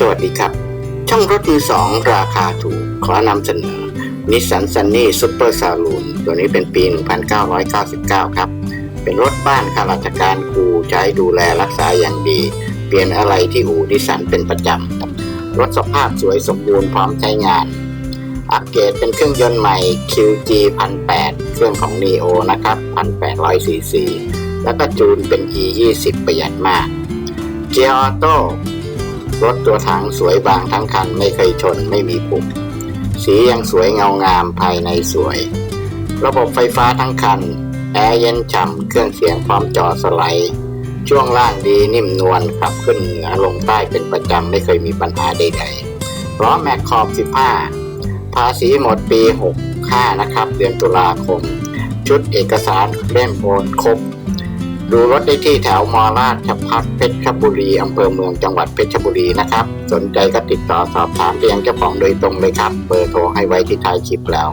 สวัสดีครับ ช่องรถมือสองราคาถูก ขอนำเสนอนิสสันซันนี่ซูเปอร์ซาลูนตัวนี้เป็นปี 1999 ครับ เป็นรถบ้านข้าราชการครูใช้ดูแลรักษาอย่างดี เปลี่ยนอะไรที่อู่นิสสันเป็นประจำ รถสภาพสวยสมบูรณ์พร้อมใช้งาน อัปเกรดเป็นเครื่องยนต์ใหม่ QG 1008เครื่องของ Neo นะครับ1,800ซีซีแล้วก็จูนเป็น E 20 ประหยัดมาก เกียร์ออโต้ รถตัวถังสวยบางทั้งคันไม่เคยชนไม่มีปุ่มสียังสวยเงางามภายในสวย ระบบไฟฟ้าทั้งคัน แอร์เย็นฉ่ำเครื่องเสียงพร้อมจอสไลด์ ช่วงล่างดีนิ่มนวลขับขึ้นเหนือลงใต้เป็นประจำไม่เคยมีปัญหาใดๆล้อแม็กขอบ 15 ภาษีหมดปี 65 นะครับ เดือนตุลาคม ชุดเอกสารเล่มโอนครบ ดูรถได้ที่แถวมอราชพัฒเพชรบุรีอำเภอเมืองจังหวัดเพชรบุรีนะครับ สนใจก็ติดต่อสอบถามเพียงเจ้าของโดยตรงเลยครับ เบอร์โทรให้ไว้ที่ท้ายคลิปแล้ว